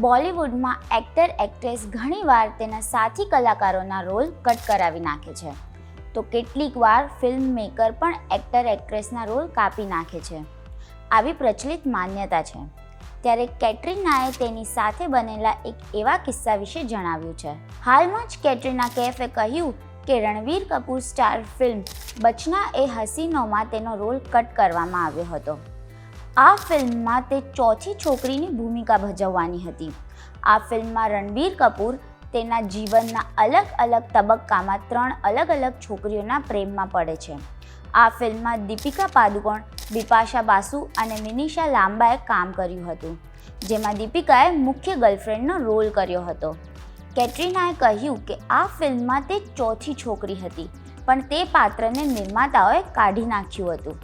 બોલિવૂડમાં actor, actress ઘણીવાર તેના સાથી કલાકારોના રોલ કટ કરાવી નાખે છે. તો કેટલીક વાર ફિલ્મ મેકર પણ એક્ટર, એક્ટ્રેસના રોલ કાપી નાખે છે. આવી પ્રચલિત માન્યતા છે. ત્યારે કેટરીનાએ તેની સાથે બનેલા એક એવા કિસ્સા વિશે જણાવ્યું છે. હાલમાં જ કેટરીના કૈફે કહ્યું કે રણવીર કપૂર સ્ટાર ફિલ્મ બચના એ હસીનોમાં તેનો રોલ કટ કરવામાં આવ્યો હતો. આ ફિલ્મમાં તે ચોથી છોકરીની ભૂમિકા ભજવવાની હતી. આ ફિલ્મમાં રણબીર કપૂર તેના જીવનના અલગ અલગ તબક્કામાં ત્રણ અલગ અલગ છોકરીઓના પ્રેમમાં પડે છે. આ ફિલ્મમાં દીપિકા પાદુકોણ, બિપાશા બાસુ અને મિનિષા લાંબાએ કામ કર્યું હતું, જેમાં દીપિકાએ મુખ્ય ગર્લફ્રેન્ડનો રોલ કર્યો હતો. કેટરીનાએ કહ્યું કે આ ફિલ્મમાં તે ચોથી છોકરી હતી, પણ તે પાત્રને નિર્માતાઓએ કાઢી નાખ્યું હતું.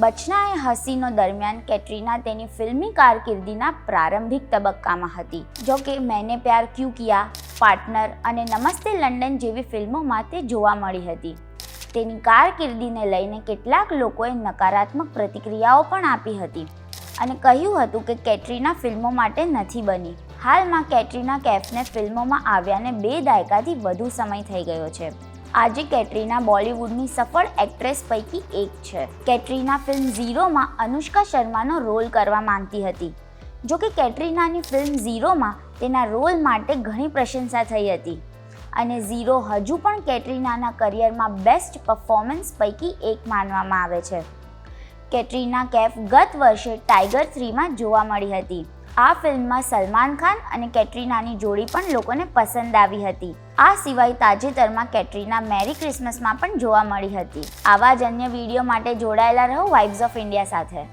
બચનાએ હસીનો દરમિયાન કેટરીના તેની ફિલ્મી કારકિર્દીના પ્રારંભિક તબક્કામાં હતી. જો કે મેને પ્યાર ક્યુ કિયા, પાર્ટનર અને નમસ્તે લંડન જેવી ફિલ્મોમાં તે જોવા મળી હતી. તેની કારકિર્દીને લઈને કેટલાક લોકોએ નકારાત્મક પ્રતિક્રિયાઓ પણ આપી હતી અને કહ્યું હતું કે કેટરીના ફિલ્મો માટે નથી બની. હાલમાં કેટરીના કેફને ફિલ્મોમાં આવ્યાને બે દાયકાથી વધુ સમય થઈ ગયો છે. આજે કેટરીના બોલિવૂડની સફળ એક્ટ્રેસ પૈકી એક છે. કેટરીના ફિલ્મ ઝીરોમાં અનુષ્કા શર્માનો રોલ કરવા માંગતી હતી. જો કે કેટરીનાની ફિલ્મ ઝીરોમાં તેના રોલ માટે ઘણી પ્રશંસા થઈ હતી. અને ઝીરો હજુ પણ કેટરીનાના કરિયરમાં બેસ્ટ પરફોર્મન્સ પૈકી એક માનવામાં આવે છે. કેટરીના કેફ ગત વર્ષે ટાઈગર થ્રીમાં જોવા મળી હતી. આ ફિલ્મમાં સલમાન ખાન અને કેટરીનાની જોડી પણ લોકોને પસંદ આવી હતી. આ સિવાય તાજેતરમાં કેટરીના મેરી ક્રિસમસમાં પણ જોવા મળી હતી. આવા જ અન્ય વીડિયો માટે જોડાયેલા રહો વાઇબ્સ ઓફ ઇન્ડિયા સાથે.